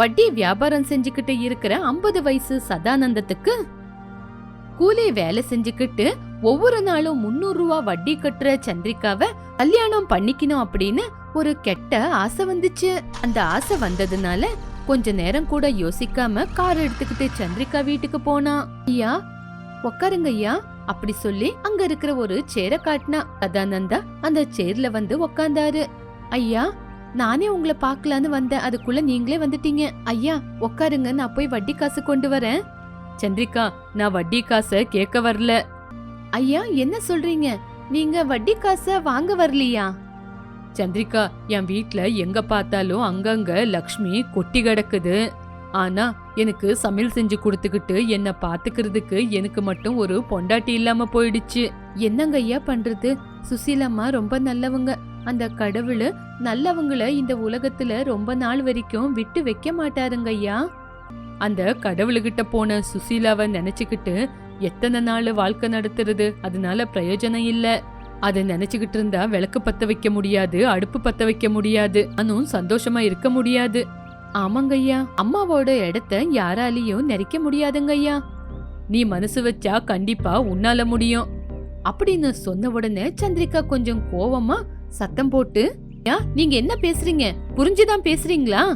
வட்டி வியாபாரம் செஞ்சுக்கிட்டு இருக்கிற ஐம்பது வயசு சதானந்தத்துக்கு? கூலி வேலை செஞ்சுக்கிட்டு ஒவ்வொரு நாளும் முன்னூறு ரூபா வட்டி கட்டுற சந்திரிகாவை கல்யாணம் பண்ணிக்கணும் அப்படின்னு ஒரு கெட்ட ஆசை வந்துச்சு. அந்த ஆசை வந்ததுனால கொஞ்ச நேரம் கூட யோசிக்காம கார் எடுத்துக்கிட்டு சந்திரிகா வீட்டுக்கு போனா. ஐயா உக்காருங்க ஐயா அப்படி சொல்லி அங்க இருக்கிற ஒரு சேர காட்டினா சதானந்தா அந்த சேர்ல வந்து உக்காந்தாரு. ஐயா நானே உங்களை பார்க்கலான்னு வந்தேன். அதுக்குள்ள நீங்களே வந்துட்டீங்க. ஐயா உக்காருங்க. நான் போய் வட்டி காசு கொண்டு வரேன். சந்திரிகா நான் வட்டி காசை கேட்க வரல. ஐயா என்ன சொல்றீங்க? நீங்க வட்டி காசை வாங்க வரலையா? சந்திரிகா என் வீட்ல எங்க பார்த்தாலும் அங்கங்க லக்ஷ்மி கொட்டி கிடக்குது. ஆனா எனக்கு சமையல் செஞ்சு கொடுத்துக்கிட்டு என்ன பாத்துக்கிறதுக்கு எனக்கு மட்டும் ஒரு பொண்டாட்டி இல்லாம போயிடுச்சு. என்னங்க ஐயா பண்றது? சுசீலம்மா ரொம்ப நல்லவங்க. அந்த கடவுள் நல்லவங்கள இந்த உலகத்துல ரொம்ப நாள் வரைக்கும் விட்டு வைக்க மாட்டாருங்க ஐயா. அந்த கடவுளுகிட்ட போன சுசீலாவை நினைச்சுக்கிட்டு எத்தனை நாள் வாழ்க்கை நடத்துறது? அதனால பிரயோஜனம் இல்ல. அதை நினைச்சுக்கிட்டு இருந்தா விளக்கு பத்த வைக்க முடியாது அடுப்பு பத்த வைக்க முடியாது அனும் சந்தோஷமா இருக்க முடியாது. ஆமாங்கய்யா அம்மாவோட இடத்த யாராலையும் நெரிக்க முடியாதுங்க ஐயா. நீ மனசு வச்சா கண்டிப்பா உன்னால முடியும். அப்படின்னு சொன்ன உடனே சந்திரிகா கொஞ்சம் கோவமா சத்தம் போட்டு யா நீங்க என்ன பேசுறீங்க? புரிஞ்சுதான் பேசுறீங்களா?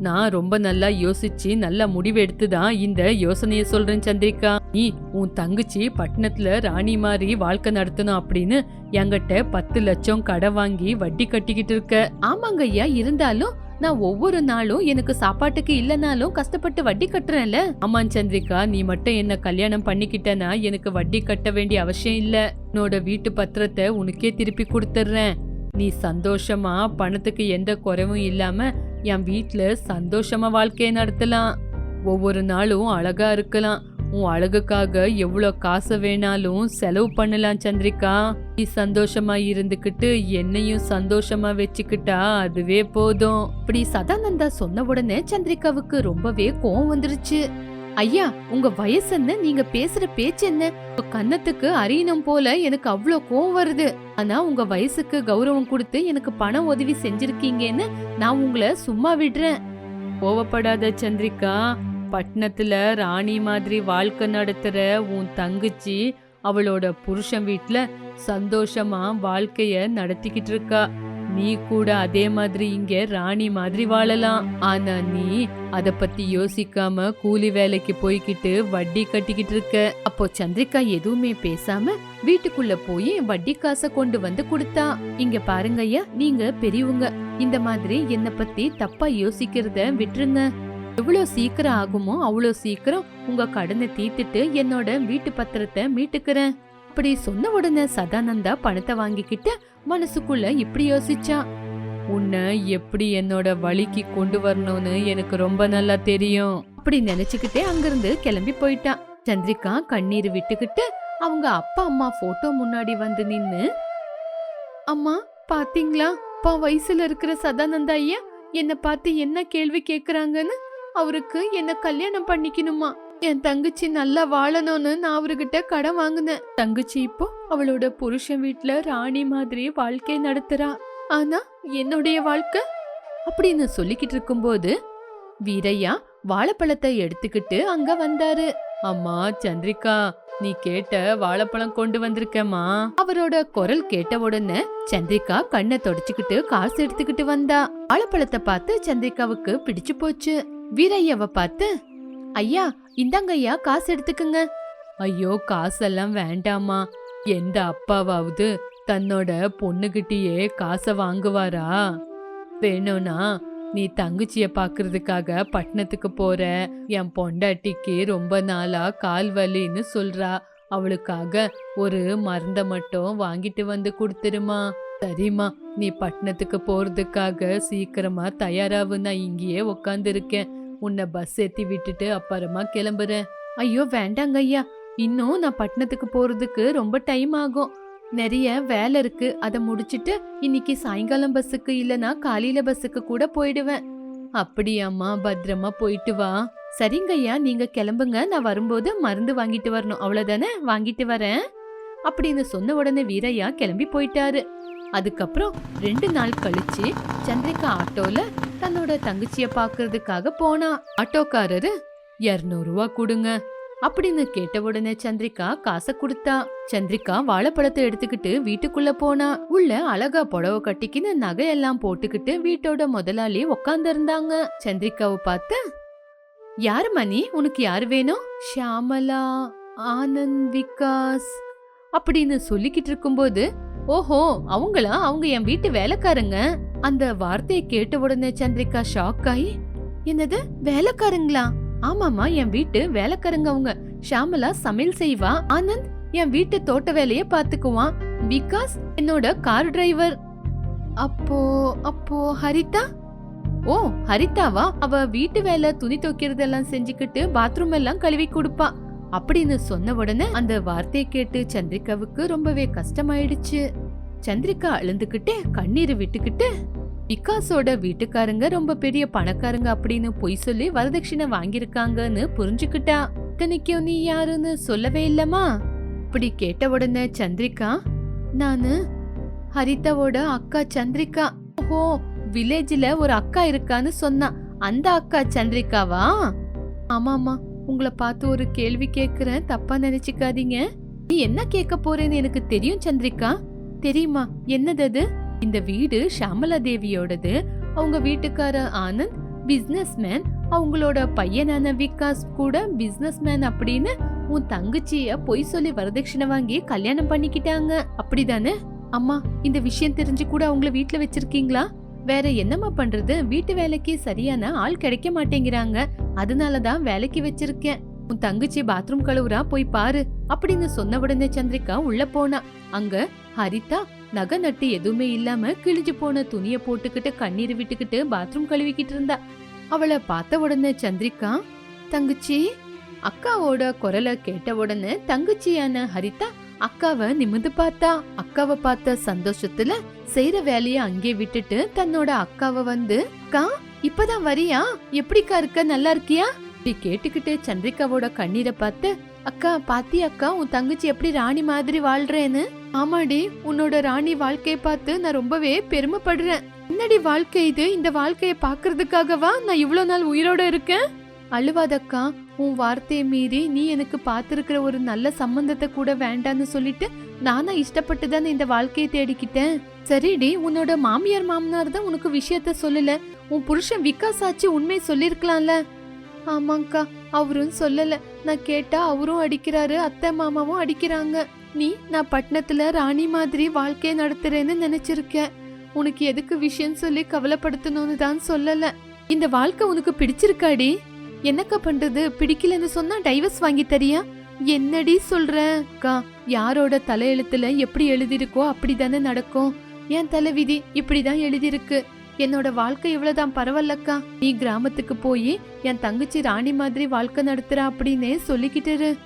நான் ரொம்ப நல்லா யோசிச்சு நல்ல முடிவு எடுத்துதான் இந்த யோசனைய சொல்றேன் சந்திரிகா. நீ உன் தங்கச்சி பட்டணத்துல ராணி மாதிரி வாழ்க்கை நடத்தணும் அப்படின்னு என்கிட்ட பத்து லட்சம் கடை வாங்கி வட்டி கட்டிக்கிட்டு இருக்க. ஆமாங்க ஐயா இருந்தாலும் நான் ஒவ்வொரு நாளும் எனக்கு சாப்பாட்டுக்கு இல்லைனாலும் கஷ்டப்பட்டு வட்டி கட்டுறேன்ல. ஆமா சந்திரிகா நீ மட்டும் என்ன கல்யாணம் பண்ணிக்கிட்டனா எனக்கு வட்டி கட்ட வேண்டிய அவசியம் இல்ல. உன்னோட வீட்டு பத்திரத்தை உனக்கே திருப்பி கொடுத்துட்றேன். நீ சந்தோஷமா பணத்துக்கு எந்த குறைவும் இல்லாம என் வீட்டில் சந்தோஷமா வாழ்க்கையை நடத்தலாம். ஒவ்வொரு நாளும் அழகா இருக்கலாம். உன் அழகுக்காக எவ்வளோ காசு வேணாலும் செலவு பண்ணலாம் சந்திரிகா. நீ சந்தோஷமா இருந்துக்கிட்டு என்னையும் சந்தோஷமா வச்சுக்கிட்டா அதுவே போதும். இப்படி சதானந்தா சொன்ன உடனே சந்திரிகாவுக்கு ரொம்பவே கோவம் வந்துருச்சு. ஐயா உங்க வயசு என்ன? நீங்க பேசுற பேச்சு என்ன? கன்னத்துக்கு அறியணும் போல எனக்கு அவ்வளோ கோவம் வருது. ஆனா உங்க வயசுக்கு கௌரவம் கொடுத்து எனக்கு பண உதவி செஞ்சிருக்கீங்கன்னு நான் உங்களை சும்மா விடுறேன். கோவப்படாத சந்திரிகா. பட்டணத்துல ராணி மாதிரி வாழ்க்கை நடத்துற உன் தங்கச்சி அவளோட புருஷன் வீட்டுல சந்தோஷமா வாழ்க்கைய நடத்திக்கிட்டு இருக்கா. நீ கூட அதே மாதிரி இங்க ராணி மாதிரி வாழலாம். ஆனா நீ அத பத்தி யோசிக்காம கூலி வேலைக்கு போய்கிட்டு வட்டி கட்டிக்கிட்டு இருக்க. அப்போ சந்திரிகா எதுவுமே பேசாம வீட்டுக்குள்ள போய் வட்டி காசை கொண்டு வந்து கொடுத்தா. இங்க பாருங்க ஐயா நீங்க பெரியவங்க. இந்த மாதிரி என்ன பத்தி தப்பா யோசிக்கிறத விட்டுருங்க. எவ்வளவு சீக்கிரம் ஆகுமோ அவ்வளோ சீக்கிரம் உங்க கடனை தீர்த்துட்டு என்னோட வீட்டு பத்திரத்தை மீட்டுக்கிறேன். அப்படி சொன்ன உடனே சதானந்தா பணத்தை வாங்கிக்கிட்டு மனசுக்குள்ள இப்படி யோசிச்சா உன்னை எப்படி என்னோட வழிக்கு கொண்டு வரணும்னு எனக்கு ரொம்ப நல்லா தெரியும். அப்படி நினைச்சுக்கிட்டே அங்கிருந்து கிளம்பி போயிட்டான் சந்திரிகா கண்ணீர் விட்டுக்கிட்டு அவங்க அப்பா அம்மா போட்டோ முன்னாடி வந்து நின்னு அம்மா பாத்தீங்களா? அப்பா வயசுல இருக்கிற சதானந்தா ஐயா என்ன பார்த்து என்ன கேள்வி கேக்குறாங்கன்னு? அவருக்கு என்ன கல்யாணம் பண்ணிக்கணுமா? என் தங்கச்சி நல்லா வாழணும்னு நான் அவர்கிட்ட கடன் வாங்கினேன். தங்கச்சி இப்போ அவளோட புருஷன் வீட்டில் ராணி மாதிரி வாழ்க்கை நடத்துறா. ஆனா என்னுடைய வாழ்க்கை? அப்படின்னு சொல்லிக்கிட்டு இருக்கும்போது வீரையா வாழைப்பழத்தை எடுத்துக்கிட்டு அங்க வந்தாரு. அம்மா சந்திரிகா நீ கேட்ட வாழைப்பழம் கொண்டு வந்திருக்கேம்மா. அவரோட குரல் கேட்ட உடனே சந்திரிகா கண்ணை தொடச்சுக்கிட்டு காசு எடுத்துக்கிட்டு வந்தா. வாழைப்பழத்தை பார்த்து சந்திரிகாவுக்கு பிடிச்சு போச்சு. வீரையாவை பார்த்து ஐயா இந்தாங்க ஐயா காசு எடுத்துக்குங்க. ஐயோ காசெல்லாம் வேண்டாமா. எந்த அப்பாவாவது தன்னோட பொண்ணுகிட்டயே காசை வாங்குவாரா? வேணும்னா நீ தங்கச்சிய பாக்குறதுக்காக பட்டணத்துக்கு போற. என் பொண்டாட்டிக்கு ரொம்ப நாளா கால் வலின்னு சொல்றா. அவளுக்காக ஒரு மருந்த மட்டும் வாங்கிட்டு வந்து கொடுத்துருமா. சரிம்மா நீ பட்டணத்துக்கு போறதுக்காக சீக்கிரமா தயாராவு நான் இங்கேயே உக்காந்துருக்கேன். உன்னை பஸ் ஏற்றி விட்டுட்டு அப்புறமா கிளம்புறேன். ஐயோ வேண்டாங்க ஐயா. இன்னும் நான் பட்டணத்துக்கு போறதுக்கு ரொம்ப டைம் ஆகும். நிறைய வேலை இருக்கு. அதை முடிச்சிட்டு இன்னைக்கு சாயங்காலம் பஸ்ஸுக்கு இல்லனா காலையில பஸ்ஸுக்கு கூட போயிடுவேன். அப்படியாம்மா பத்திரமா போயிட்டு வா. சரிங்க ஐயா நீங்க கிளம்புங்க. நான் வரும்போது மருந்து வாங்கிட்டு வரணும். அவ்வளவுதானே? வாங்கிட்டு வரேன். அப்படின்னு சொன்ன உடனே வீரையா கிளம்பி போயிட்டாரு. அதுக்கப்புறம் ரெண்டு நாள் கழிச்சு சந்திரிகா ஆட்டோல தன்னோட தங்கச்சிய பாக்குறதுக்காக போனா. ஆட்டோக்காரரு இருநூறு ரூபா கொடுங்க அப்படின்னு கேட்ட உடனே சந்திரிகா காசை கொடுத்தா. சந்திரிகா வாழைப்பழத்தை எடுத்துக்கிட்டு வீட்டுக்குள்ள போனா. உள்ள அழகா புடவை கட்டிக்கின்னு நகையெல்லாம் போட்டுக்கிட்டு வீட்டோட முதலாளி உக்காந்து இருந்தாங்க சந்திரிகாவை பார்த்து யாரு மணி? உனக்கு யார் வேணும்? ஷியாமலா ஆனந்த் விகாஸ் அப்படின்னு சொல்லிக்கிட்டு இருக்கும்போது ஓஹோ அவங்களா? அவங்க என் வீட்டு வேலைக்காரங்க. அந்த வார்த்தையை கேட்ட உடனே சந்திரிகா ஷாக் ஆகி என்னது வேலைக்காரங்களா? ஆமாமா என் வீட்டு வேலைக்காரங்க அவங்க. ஷாமலா சமையல் செய்வா. ஆனந்த் என் வீட்டு தோட்ட வேலைய பாத்துக்குவான் விகாஸ் என்னோட கார் டிரைவர் அப்போ அப்போ ஹரிதா? ஓ ஹரிதாவா? அவ வீட்டு வேலை துணி துவைக்கிறதெல்லாம் செஞ்சுக்கிட்டு பாத்ரூம் எல்லாம் கழுவி கொடுப்பா. அப்படின்னு சொன்ன உடனே அந்த வார்த்தையை கேட்டு சந்திரிகாவுக்கு ரொம்பவே கஷ்டமாயிடுச்சு. சந்திரிகா அழுந்துகிட்டே கண்ணீர் விட்டுக்கிட்டு விகாஸோட வீட்டுக்காரங்க ரொம்ப பெரிய பணக்காரங்க அப்படின்னு பொய் சொல்லி வரதட்சணை வாங்கியிருக்காங்கன்னு புரிஞ்சுக்கிட்டா. இத்தனைக்கும் நீ யாருன்னு சொல்லவே இல்லமா இப்படி கேட்ட உடனே சந்திரிகா நானு ஹரிதாவோட அக்கா சந்திரிகா. ஓஹோ வில்லேஜ்ல ஒரு அக்கா இருக்கான்னு சொன்னா. அந்த அக்கா சந்திரிகாவா? ஆமாமா உங்களை பார்த்து ஒரு கேள்வி கேட்குறேன் தப்பா நினைச்சுக்காதீங்க. நீ என்ன கேட்க போறேன்னு எனக்கு தெரியும் சந்திரிகா. தெரியுமா என்னது அது? இந்த வீடு ஷாமலா தேவியோடது. அவங்க வீட்டுக்கார ஆனந்த் பிசினஸ் மேன் அவங்களோட பையனான விகாஸ் கூட பிசினஸ் மேன் அப்படின்னு உன் தங்கச்சிய பொய் சொல்லி வரதட்சணை வாங்கி கல்யாணம் பண்ணிக்கிட்டாங்க. அப்படிதானே? அம்மா இந்த விஷயம் தெரிஞ்சு கூட அவங்கள வீட்டுல வச்சிருக்கீங்களா? வேற என்னம்மா பண்றது? வீட்டு வேலைக்கு சரியான ஆள் கிடைக்க மாட்டேங்கிறாங்க. அதனாலதான் வேலைக்கு வச்சிருக்கேன். உன் தங்கச்சி பாத்ரூம் கழுவுறா போய் பாரு அப்படின்னு சொன்ன உடனே சந்திரிகா உள்ள போனா. அங்க ஹரிதா நகை நட்டு எதுவுமே இல்லாம கிழிஞ்சு போன துணிய போட்டுக்கிட்டு கண்ணீர் விட்டுக்கிட்டு பாத்ரூம் கழுவிக்கிட்டு இருந்தா. அவளை பார்த்த உடனே சந்திரிகா தங்கச்சி அக்காவோட குரலை கேட்ட உடனே தங்கச்சியான ஹரிதா அக்காவை நிமிந்து பார்த்தா. அக்காவை பார்த்த சந்தோஷத்துல செய்யற வேலைய அங்கே விட்டுட்டு தன்னோட அக்காவை வந்து அக்கா இப்பதான் வரியா? எப்படிக்கா இருக்க? நல்லா இருக்கியா? இப்படி கேட்டுக்கிட்டு சந்திரிகாவோட கண்ணீரை பார்த்து அக்கா பாத்தி அக்கா உன் தங்கச்சி எப்படி ராணி மாதிரி வாழ்றேன்னு? ஆமாடி உன்னோட ராணி வாழ்க்கையை பார்த்து நான் ரொம்பவே பெருமைப்படுறேன். என்னடி வாழ்க்கை இது? இந்த வாழ்க்கையை பாக்குறதுக்காகவா நான் இவ்வளவு நாள் உயிரோட இருக்கேன்? அழுவாதக்கா உன் வார்த்தையை மீறி நீ எனக்கு பார்த்திருக்கிற ஒரு நல்ல சம்பந்தத்தை கூட வேண்டான்னு சொல்லிட்டு நானா இஷ்டப்பட்டு தானே இந்த வாழ்க்கையை தேடிக்கிட்டேன். சரிடி உன்னோட மாமியார் மாமனார் தான் உனக்கு விஷயத்த சொல்லல. உன் புருஷன் விகாஸ் ஆச்சு உண்மை சொல்லிருக்கலாம்ல ஆமாங்க்கா அவரும் சொல்லல. நான் கேட்டா அவரும் அடிக்கிறாரு அத்தை மாமாவும் அடிக்கிறாங்க. நீ நான் பட்டணத்துல ராணி மாதிரி வாழ்க்கையை நடத்துறேன்னு நினைச்சிருக்கேன் உனக்கு எதுக்கு விஷயம் சொல்லி கவலைப்படுத்தணும்னு தான் சொல்லல. இந்த வாழ்க்கை உனக்கு பிடிச்சிருக்காடி? என்னக்கா பண்றது? பிடிக்கலன்னு சொன்னா டைவர்ஸ் வாங்கி தரியா? என்னடி சொல்ற? அக்கா யாரோட தலையெழுத்துல எப்படி எழுதிருக்கோ அப்படிதானே நடக்கும். என் தலைவிதி இப்படிதான் எழுதிருக்கு என்னோட வாழ்க்கை இவ்வளவுதான் பரவாயில்லக்கா. நீ கிராமத்துக்கு போய் என் தங்கச்சி ராணி மாதிரி வாழ்க்கை நடத்துற அப்படின்னே சொல்லிக்கிட்டு இரு.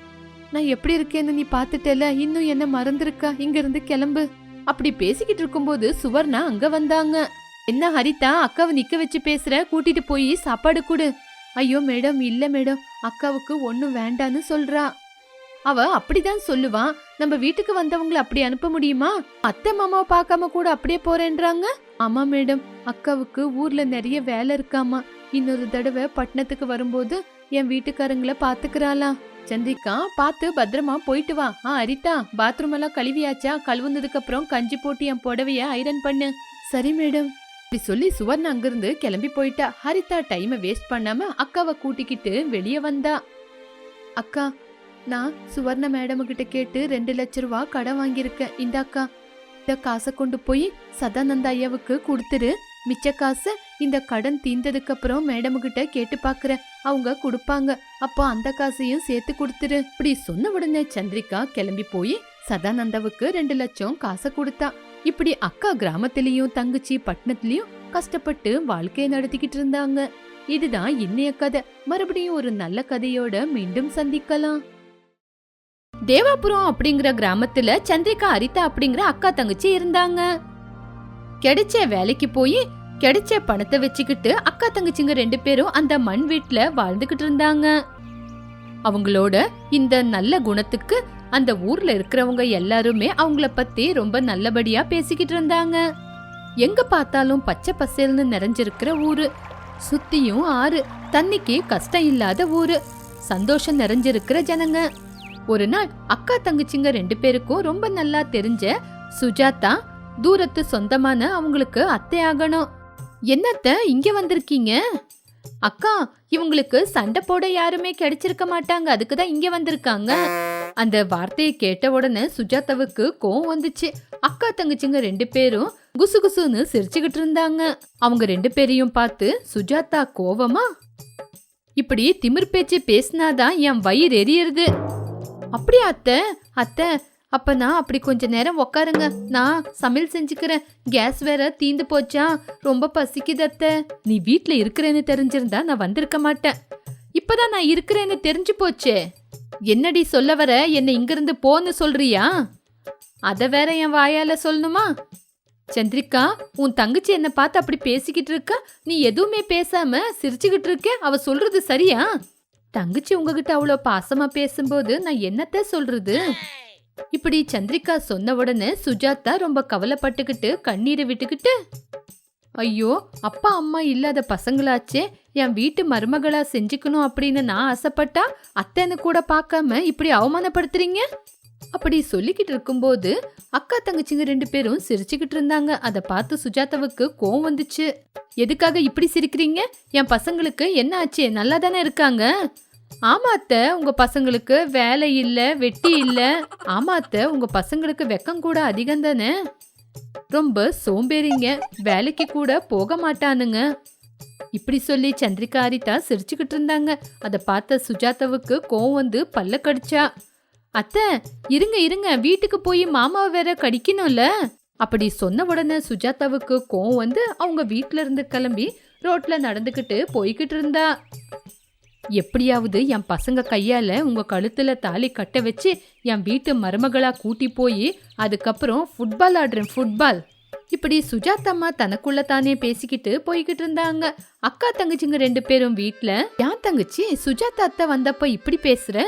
நான் எப்படி இருக்கேன்னு நீ பாத்துட்டல இன்னும் என்ன மறந்துருக்கா? இங்க இருந்து கிளம்பு. அப்படி பேசிக்கிட்டு இருக்கும்போது சுவர்ணா அங்க வந்தாங்க. என்ன ஹரிதா அக்காவை நிக்க வச்சு பேசுற? கூட்டிட்டு போய் சாப்பாடு கொடு. ஐயோ மேடம் இல்ல மேடம் அக்காவுக்கு ஒன்னும் வேண்டான்னு சொல்றா. அவ அப்படிதான் சொல்லுவான் நம்ம வீட்டுக்கு வந்தவங்கள அப்படி அனுப்ப முடியுமா? அத்தை மாமாவை பார்க்காம கூட அப்படியே போறேன்றாங்க. ஆமா மேடம். அக்காவுக்கு ஊர்ல நிறைய வேலை இருக்காமா. இன்னொரு தடவை பட்டணத்துக்கு வரும்போது என் வீட்டுக்காரங்கள பாத்துக்கிறாளா. சந்திக்கா பார்த்து பத்திரமா போயிட்டு வா. ஆ அரிதா பாத்ரூம் எல்லாம் கழுவியாச்சா? கழுவுனதுக்கு அப்புறம் கஞ்சி போட்டு என் புடவைய ஐரன் பண்ணு. சரி மேடம். இப்படி சொல்லி சுவர்ணா அங்கிருந்து கிளம்பி போயிட்டா. ஹரிதா டைமை வேஸ்ட் பண்ணாம அக்காவை கூட்டிக்கிட்டு வெளியே வந்தா. அக்கா நான் சுவர்ண மேடம் கிட்ட கேட்டு ரெண்டு லட்ச ரூபா கடன் வாங்கியிருக்கேன். இந்த அக்கா இந்த காசை கொண்டு போய் சதானந்த ஐயாவுக்கு கொடுத்துரு. மிச்ச காசை இந்த கடன் தீர்ந்ததுக்கு அப்புறம் மேடம் கிட்ட கேட்டு பாக்குற. அவங்க கொடுப்பாங்க. அப்போ அந்த காசையும் சேர்த்து கொடுத்துரு. இப்படி சொன்ன உடனே சந்திரிகா கிளம்பி போய் சதானந்தாவுக்கு ரெண்டு லட்சம் காசை கொடுத்தா. இப்படி அக்கா கிராமத்திலயும் தங்கச்சி பட்டணத்திலயும் கஷ்டப்பட்டு வாழ்க்கையை நடத்திக்கிட்டு இருந்தாங்க. இதுதான் இன்னைய கதை. மறுபடியும் ஒரு நல்ல கதையோட மீண்டும் சந்திக்கலாம். தேவாபுரம் அப்படிங்கிற கிராமத்துல சந்திரிகா அரிதா அப்படிங்கிற அக்கா தங்கச்சி இருந்தாங்க. கிடைச்ச வேலைக்கு போய் கிடைச்ச பணத்தை வச்சுக்கிட்டு அக்கா தங்கச்சிங்க ரெண்டு பேரும் அந்த மண் வீட்டுல வாழ்ந்துகிட்டு இருந்தாங்க. அவங்களோட இந்த நல்ல குணத்துக்கு அந்த ஊர்ல இருக்கிறவங்க எல்லாருமே அவங்கள பத்தி ரொம்ப நல்லபடியா பேசிக்கிட்டு இருந்தாங்க. எங்க பார்த்தாலும் பச்சை பசேல்னு நிறைஞ்சிருக்கிற ஊரு. சுத்தியும் ஆறு தண்ணிக்கு கஷ்டம் இல்லாத ஊரு. சந்தோஷம் நிறைஞ்சிருக்கிற ஜனங்க. ஒரு நாள் அக்கா தங்கச்சிங்க ரெண்டு பேருக்கும் ரொம்ப நல்லா தெரிஞ்ச சுஜாதா தூரத்து சொந்தமான அவங்களுக்கு அத்தை ஆகணும். என்னத்த இங்க வந்திருக்கீங்க? அக்கா இவங்களுக்கு சண்டை போட யாருமே கிடைச்சிருக்க மாட்டாங்க. அதுக்கு தான் இங்க வந்திருக்காங்க. அந்த வார்த்தையை கேட்ட உடனே சுஜாதாவுக்கு கோவம் வந்துச்சு. அக்கா தங்கச்சிங்க ரெண்டு பேரும் குசு குசுன்னு சிரிச்சுக்கிட்டு இருந்தாங்க. அவங்க ரெண்டு பேரையும் பார்த்து சுஜாதா கோவமா? இப்படி திமிர் பேச்சு பேசினாதான் என் வயிறு எரியறது. அப்படியா அத்தை? அத்தை அப்ப நான் அப்படி கொஞ்ச நேரம் உக்காருங்க. நான் சமையல் செஞ்சுக்கிறேன். கேஸ் வேற தீந்து போச்சா. ரொம்ப பசிக்குது அத்தை. நீ வீட்ல இருக்கிறேன்னு தெரிஞ்சிருந்தா நான் வந்திருக்க மாட்டேன். இப்பதான் நான் இருக்கிறேன்னு தெரிஞ்சு போச்சே. என்னடி சொல்ல வர? என்னை இங்கிருந்து போன்னு சொல்றியா? அத வேற என் வாயால சொல்லணுமா? சந்திரிகா உன் தங்கச்சி என்னை பார்த்து அப்படி பேசிக்கிட்டு இருக்க? நீ எதுவுமே பேசாம சிரிச்சுக்கிட்டு இருக்க. அவ சொல்றது சரியா? தங்கச்சி உங்ககிட்ட அவ்வளோ பாசமா பேசும்போது நான் என்னத்த சொல்றது? இப்படி சந்திரிகா சொன்ன உடனே சுஜாதா ரொம்ப கவலைப்பட்டுக்கிட்டு கண்ணீரை விட்டுக்கிட்டு ஐயோ அப்பா அம்மா இல்லாத பசங்களாச்சே என் வீட்டு மருமகளா செஞ்சுக்கணும் அப்படின்னு நான் ஆசைப்பட்டா அத்தைன்னு கூட பார்க்காம இப்படி அவமானப்படுத்துறீங்க? அப்படி சொல்லிக்கிட்டு இருக்கும்போது அக்கா தங்கச்சிங்க ரெண்டு பேரும் சிரிச்சுக்கிட்டு இருந்தாங்க. அதை பார்த்து சுஜாதாவுக்கு கோவம் வந்துச்சு. எதுக்காக இப்படி சிரிக்கிறீங்க? என் பசங்களுக்கு என்ன ஆச்சு? நல்லா தானே இருக்காங்க. ஆமா அத்தை உங்க பசங்களுக்கு வேலை இல்ல வெட்டி இல்ல. ஆமா அத்தை உங்க பசங்களுக்கு வெக்கம் கூட அதிகம் தானே? ரொம்ப சோம்பேறிங்க. வேலைக்கு கூட போக மாட்டானுங்க. இப்படி சொல்லி சந்திரிகா ஹரிதா சிரிச்சுக்கிட்டு இருந்தாங்க. அதை பார்த்த சுஜாதாவுக்கு கோவம் வந்து பல்ல கடிச்சா. அத்தை இருங்க இருங்க வீட்டுக்கு போய் மாமா வேற கடிக்கணும்ல? அப்படி சொன்ன உடனே சுஜாதாவுக்கு கோவம் வந்து அவங்க வீட்ல இருந்து கிளம்பி ரோட்ல நடந்துக்கிட்டு போய்கிட்டு இருந்தா. எப்படியாவது என் பசங்க கையால உங்க கழுத்துல தாலி கட்ட வச்சு என் வீட்டு மருமகளா கூட்டி போய் அதுக்கப்புறம் ஃபுட்பால் ஆடுறேன் ஃபுட்பால் இப்படி சுஜாதம்மா தனக்குள்ள தானே பேசிக்கிட்டு போய்கிட்டு இருந்தாங்க. அக்கா தங்கச்சிங்க ரெண்டு பேரும் வீட்டில் என் தங்கச்சி? சுஜாதா அத்தை வந்தப்ப இப்படி பேசுற?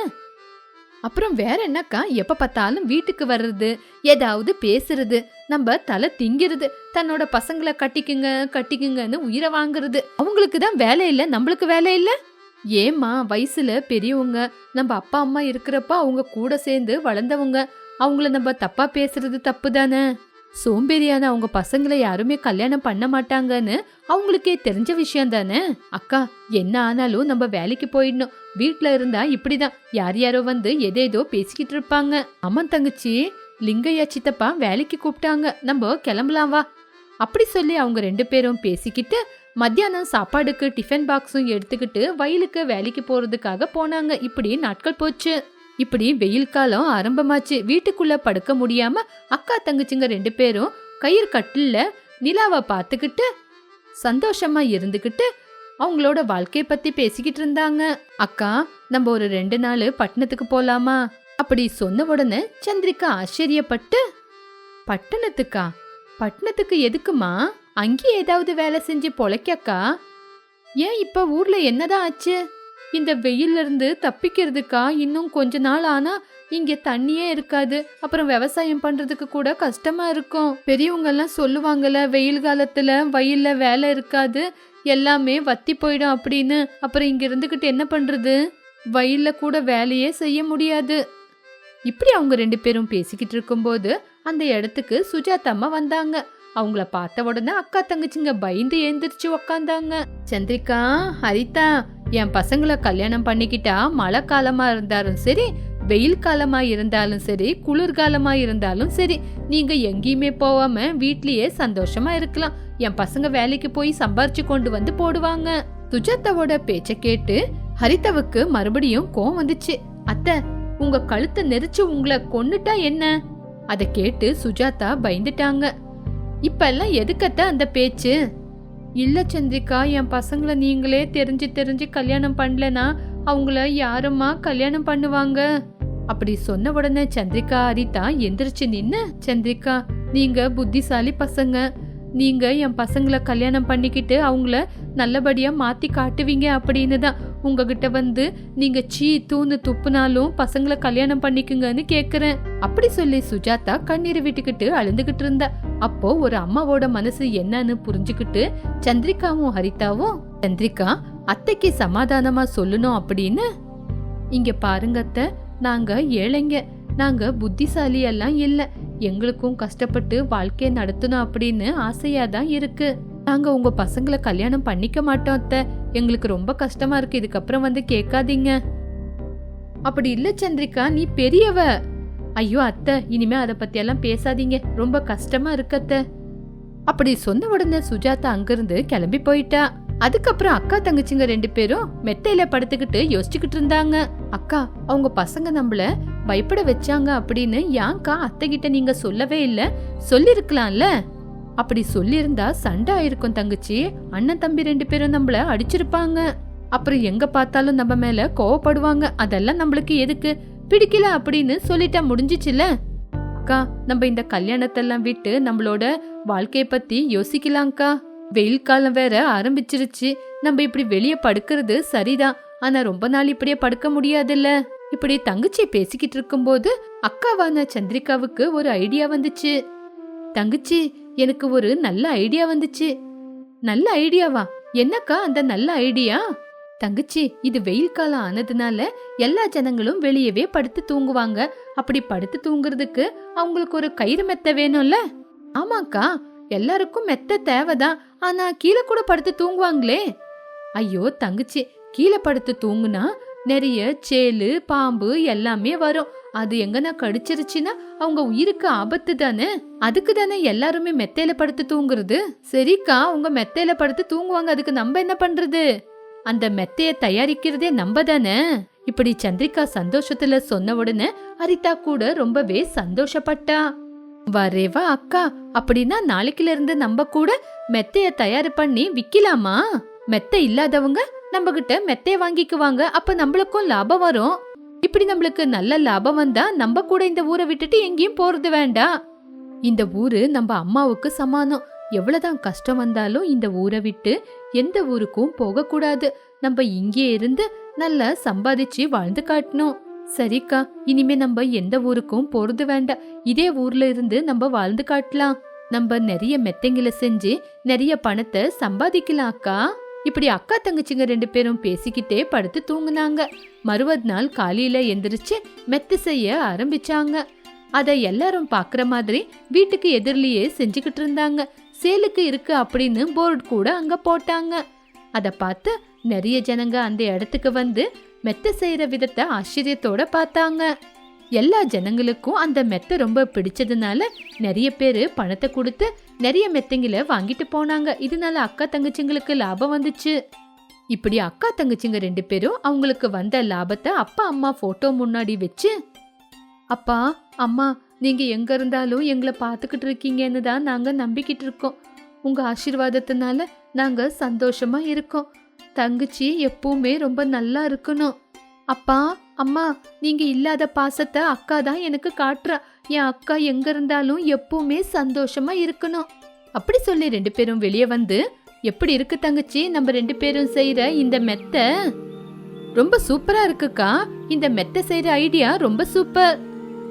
அப்புறம் வேற என்னக்கா? எப்ப பார்த்தாலும் வீட்டுக்கு வர்றது ஏதாவது பேசுறது நம்ம தலை திங்கிறது தன்னோட பசங்களை கட்டிக்குங்க கட்டிக்குங்கன்னு உயிரை வாங்குறது. அவங்களுக்கு தான் வேலை இல்லை நம்மளுக்கு வேலை இல்லை? ஏம்மா வயசுல பெரியவங்க நம்ம அப்பா அம்மா இருக்கிறப்ப அவங்க கூட சேர்ந்து வளர்ந்தவங்க அவங்கள நம்ம தப்பா பேசுறது தப்பு தானே சோம்பேறியான அவங்க பசங்களை யாருமே கல்யாணம் பண்ண மாட்டாங்கன்னு அவங்களுக்கே தெரிஞ்ச விஷயம் தானே? அக்கா என்ன ஆனாலும் நம்ம வேலைக்கு போயிடணும். வீட்ல இருந்தா இப்படிதான். யார் யாரோ வந்து எதேதோ பேசிக்கிட்டு இருப்பாங்க. அம்மன் தங்கச்சி. லிங்கையா சித்தப்பா வேலைக்கு கூப்பிட்டாங்க. நம்ம கிளம்பலாம் வா. அப்படி சொல்லி அவங்க ரெண்டு பேரும் பேசிக்கிட்டு மத்தியானம் சாப்பாடுக்கு டிஃபன் பாக்ஸும் எடுத்துக்கிட்டு வயலுக்கு வேலைக்கு போறதுக்காக போனாங்க. இப்படி நாட்கள் போச்சு. இப்படி வெயில் காலம் ஆரம்பமாச்சு. வீட்டுக்குள்ள படுக்க முடியாம அக்கா தங்கச்சிங்க ரெண்டு பேரும் கயிறு கட்டில நிலாவை பார்த்துக்கிட்டு சந்தோஷமா இருந்துக்கிட்டு அவங்களோட வாழ்க்கைய பத்தி பேசிக்கிட்டு இருந்தாங்க. அக்கா நம்ம ஒரு ரெண்டு நாள் பட்டணத்துக்கு போலாமா? அப்படி சொன்ன உடனே சந்திரிகா ஆச்சரியப்பட்டு பட்டணத்துக்கா? பட்டணத்துக்கு எதுக்குமா? அங்கேயே ஏதாவது வேலை செஞ்சு பொழைக்கக்கா? ஏன் இப்ப ஊர்ல என்னதான் ஆச்சு? இந்த வெயில்ல இருந்து தப்பிக்கிறதுக்கா இன்னும் கொஞ்ச நாள் ஆனா இங்க தண்ணியே இருக்காது. அப்புறம் விவசாயம் பண்றதுக்கு கூட கஷ்டமா இருக்கும். பெரியவங்க எல்லாம் சொல்லுவாங்கல்ல வெயில் காலத்துல வயல்ல வேலை இருக்காது. எல்லாமே வத்தி போயிடும் அப்படின்னு. அப்புறம் இங்க இருந்துகிட்டு என்ன பண்றது? வயல்ல கூட வேலையே செய்ய முடியாது. இப்படி அவங்க ரெண்டு பேரும் பேசிக்கிட்டு இருக்கும்போது அந்த இடத்துக்கு சுஜாதம்மா வந்தாங்க. அவங்கள பார்த்த உடனே அக்கா தங்கச்சிங்க பயந்து எழுந்திரிச்சு உக்காந்தாங்க. சந்திரிகா ஹரிதா என் பசங்களை கல்யாணம் பண்ணிக்கிட்டா மழை காலமா இருந்தாலும் சரி வெயில் காலமா இருந்தாலும் சரி குளிர்காலமா இருந்தாலும் சரி நீங்க எங்கேயுமே போகாம வீட்லயே சந்தோஷமா இருக்கலாம். என் பசங்க வேலைக்கு போய் சம்பாரிச்சு கொண்டு வந்து போடுவாங்க. சுஜாதாவோட பேச்ச கேட்டு ஹரிதாவுக்கு மறுபடியும் கோவம் வந்துச்சு. அத்தை உங்க கழுத்தை நெரிச்சு உங்களை கொன்னுட்டா என்ன? அதை கேட்டு சுஜாதா பயந்துட்டாங்க. இப்பெல்லாம் எதுக்கத்த அந்த பேச்சு? இல்லை சந்திரிகா என் பசங்களை நீங்களே தெரிஞ்சு தெரிஞ்சு கல்யாணம் பண்ணலனா அவங்கள யாரும்மா கல்யாணம் பண்ணுவாங்க? அப்படி சொன்ன உடனே சந்திரிகா ஹரிதா எந்திரிச்சு நின்னு சந்திரிகா நீங்க புத்திசாலி பசங்க. நீங்கள் என் பசங்களை கல்யாணம் பண்ணிக்கிட்டு அவங்கள நல்லபடியாக மாற்றி காட்டுவீங்க அப்படின்னு தான் உங்ககிட்ட வந்து நீங்கள் சீ தூணு துப்புனாலும் பசங்களை கல்யாணம் பண்ணிக்குங்கன்னு கேட்குறேன் அப்படி சொல்லி சுஜாதா கண்ணீர் விட்டுக்கிட்டு அழுந்துகிட்டு இருந்தா. அப்போ ஒரு அம்மாவோட மனசு என்னன்னு புரிஞ்சுக்கிட்டு சந்திரிகாவும் ஹரிதாவும் சந்திரிகா அத்தைக்கு சமாதானமா சொல்லணும் அப்படின்னு? இங்க பாருங்க அத்தை நாங்க ஏழைங்க. நாங்க புத்திசாலி எல்லாம் இல்ல. எங்களுக்கும் கஷ்டப்பட்டு வாழ்க்கையை நடத்தணும் அப்படின்னு ஆசையா தான் இருக்கு. நாங்க உங்க பசங்களை கல்யாணம் பண்ணிக்க மாட்டோம் அத்தை. எங்களுக்கு ரொம்ப கஷ்டமா இருக்கு. இதுக்கப்புறம் வந்து கேட்காதீங்க. அப்படி இல்ல சந்திரிகா. நீ பெரியவ. ஐயோ அத்தை. இனிமே அதை பத்தி எல்லாம் பேசாதீங்க. ரொம்ப கஷ்டமா இருக்கு அத்தை. அப்படி சொன்ன உடனே சுஜாதா அங்கிருந்து கிளம்பி போயிட்டா. அதுக்கப்புறம் அக்கா தங்கச்சிங்க ரெண்டு பேரும் மெத்தையில படுத்துக்கிட்டு யோசிச்சுக்கிட்டு இருந்தாங்க. அக்கா அவங்க பசங்க நம்மள பயப்பட வச்சாங்க அப்படின்னு ஏன்க்கா அத்தை கிட்ட நீங்க சொல்லவே இல்ல. சொல்லிருக்கலாம்ல. அப்படி சொல்லியிருந்தா சண்டை ஆயிருக்கும் தங்கச்சி. அண்ணன் தம்பி ரெண்டு பேரும் நம்மள அடிச்சிருப்பாங்க. அப்புறம் எங்க பார்த்தாலும் நம்ம மேல கோவப்படுவாங்க. அதெல்லாம் நம்மளுக்கு எதுக்கு? பிடிக்கல அப்படின்னு சொல்லிட்டா முடிஞ்சிச்சுல. அக்கா நம்ம இந்த கல்யாணத்தெல்லாம் விட்டு நம்மளோட வாழ்க்கைய பத்தி யோசிக்கலாம்க்கா வெயில் காலம் வேற ஆரம்பிச்சிருச்சு. நம்ம இப்படி வெளியே படுக்கிறது சரிதான். ஆனா ரொம்ப நாள் இப்படியே படுக்க முடியாதுல்ல. இப்படி தங்கச்சி பேசிக்கிட்டு இருக்கும்போது அக்காவான சந்திரிகாவுக்கு ஒரு ஐடியா வந்துச்சு. தங்கச்சி எனக்கு ஒரு நல்ல ஐடியா வந்துச்சு. நல்ல ஐடியாவா? என்னக்கா அந்த நல்ல ஐடியா? தங்கச்சி இது வெயில் காலம் ஆனதுனால எல்லா ஜனங்களும் வெளியவே படுத்து தூங்குவாங்க. அப்படி படுத்து தூங்குறதுக்கு அவங்களுக்கு ஒரு கயிறு மெத்த வேணும்ல? ஆமாக்கா எல்லாருக்கும் மெத்த தேவைதான். ஆனா கீழே கூட படுத்து தூங்குவாங்களே. ஐயோ தங்கச்சி கீழே படுத்து தூங்குனா நிறைய சேலு பாம்பு எல்லாமே வரும். அது எங்கன்னா கடிச்சிருச்சுன்னா அவங்க உயிருக்கு ஆபத்து தானே? அதுக்கு தானே எல்லாருமே மெத்தையில படுத்து தூங்குறது? சரிக்கா உங்க மெத்தையில படுத்து தூங்குவாங்க. அதுக்கு நம்ம என்ன பண்றது? அந்த மெத்தைய தயாரிக்கிறதே நம்ம தானே? இப்படி சந்திரிகா சந்தோஷத்துல சொன்ன உடனே ஹரிதா கூட ரொம்பவே சந்தோஷப்பட்டா. வரேவா அக்கா அப்படின்னா நாளைக்குல இருந்து நம்ம கூட மெத்தைய தயார் பண்ணி விக்கலாமா? மெத்தை இல்லாதவங்க நம்ம கிட்ட மெத்தைய வாங்கிக்குவாங்க அப்ப நம்மளுக்கும் லாபம் வரும். இப்படி நம்மளுக்கு நல்ல லாபம் வந்தா நம்ம கூட இந்த ஊரை விட்டுட்டு எங்கேயும் போறது வேண்டாம். இந்த ஊரு நம்ம அம்மாவுக்கு சமானம். எவ்வளவுதான் கஷ்டம் வந்தாலும் இந்த ஊரை விட்டு எந்த ஊருக்கும் போக கூடாது நம்ம இங்கே இருந்து நல்லா சம்பாதிச்சு வாழ்ந்து காட்டணும். சரிக்கா இனிமே நம்ம எந்த ஊருக்கும் போறது வேண்டாம். இதே ஊர்ல இருந்து நம்ம வாழ்ந்து காட்டலாம். நம்ம நிறைய மெத்தைங்களை செஞ்சு நிறைய பணத்தை சம்பாதிக்கலாம் அக்கா இப்படி அக்கா தங்கச்சிங்க ரெண்டு பேரும் பேசிக்கிட்டே படுத்து தூங்குனாங்க. மறுவது நாள் காலையில எந்திரிச்சு மெத்து செய்ய ஆரம்பிச்சாங்க. அதை எல்லாரும் பாக்குற மாதிரி வீட்டுக்கு எதிரிலேயே செஞ்சுக்கிட்டு இருந்தாங்க. சேலுக்கு இருக்கு அப்படின்னு போர்டு கூட அங்க போட்டாங்க. அதை பார்த்து நிறைய ஜனங்க அந்த இடத்துக்கு வந்து மெத்த செய்யற விதத்தை ஆச்சரியத்தோட பார்த்தாங்க. எல்லா ஜனங்களுக்கும் அந்த மெத்தை ரொம்ப பிடிச்சதுனால நிறைய பேர் பணத்தை கொடுத்து நிறைய மெத்தைங்களை வாங்கிட்டு போனாங்க. இதனால அக்கா தங்கச்சிங்களுக்கு லாபம் வந்துச்சு. இப்படி அக்கா தங்கச்சிங்க ரெண்டு பேரும் அவங்களுக்கு வந்த லாபத்தை அப்பா அம்மா போட்டோ முன்னாடி வச்சு அப்பா அம்மா நீங்க எங்க இருந்தாலும் எங்களை பார்த்துக்கிட்டு இருக்கீங்கன்னு தான் நாங்க நம்பிக்கிட்டு இருக்கோம். உங்க ஆசீர்வாதத்தினால நாங்க சந்தோஷமா இருக்கோம். தங்கச்சி எப்பவுமே ரொம்ப நல்லா இருக்கணும். அப்பா அம்மா நீங்க இல்லாத பாசத்தை அக்கா தான் எனக்கு காட்டுறா. என் அக்கா எங்க இருந்தாலும் எப்பவுமே சந்தோஷமா இருக்கணும். அப்படி சொல்லி ரெண்டு பேரும் வெளியே வந்து எப்படி இருக்கு தங்கச்சி? நம்ம ரெண்டு பேரும் செய்யற இந்த மெத்த? ரொம்ப சூப்பரா இருக்குக்கா. இந்த மெத்த செய்யற ஐடியா ரொம்ப சூப்பர்.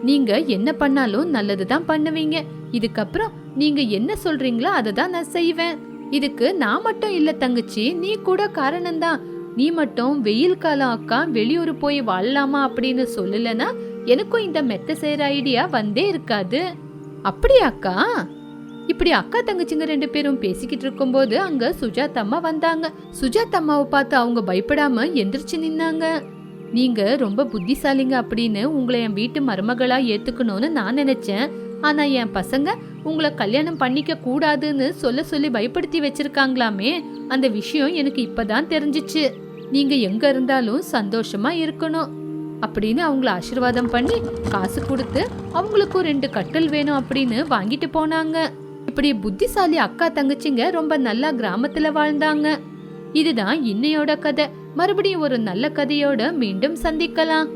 நீங்க என்ன பண்ணாலும் நல்லது தான் பண்ணுவீங்க. இதுக்கப்புறம் நீங்க என்ன சொல்றீங்களோ அதை தான் நான் செய்வேன். இதுக்கு நான் மட்டும் இல்ல தங்கச்சி நீ கூட காரணம்தான் நீ மட்டும் வெயில் காலம் அக்கா வெளியூர் போய் வாழலாமா அப்படின்னு சொல்லலனா எனக்கும் இந்த மெத்த செய்யற ஐடியா வந்தே இருக்காது. அப்படியா அக்கா? இப்படி அக்கா தங்கச்சிங்க ரெண்டு பேரும் பேசிக்கிட்டு இருக்கும்போது அங்க சுஜாதம்மா வந்தாங்க. சுஜாதம்மாவை பார்த்து அவங்க பயப்படாம எந்திரிச்சு நின்னாங்க. நீங்க ரொம்ப புத்திசாலிங்க அப்படின்னு உங்களை என் வீட்டு மருமகளா ஏத்துக்கணும்னு நான் நினைச்சேன். ஆனா என் பசங்க உங்களை கல்யாணம் பண்ணிக்க கூடாதுன்னு சொல்ல சொல்லி பயப்படுத்தி வச்சிருக்காங்களாமே அந்த விஷயம் எனக்கு இப்பதான் தெரிஞ்சிச்சு. நீங்க எங்க இருந்தாலும் சந்தோஷமா இருக்கணும். அப்படின்னு அவங்கள ஆசீர்வாதம் பண்ணி காசு கொடுத்து அவங்களுக்கும் ரெண்டு கட்டல் வேணும் அப்படின்னு வாங்கிட்டு போனாங்க. இப்படி புத்திசாலி அக்கா தங்கச்சிங்க ரொம்ப நல்லா கிராமத்துல வாழ்ந்தாங்க. இதுதான் இன்னையோட கதை. மறுபடியும் ஒரு நல்ல கதையோட மீண்டும் சந்திக்கலாம்.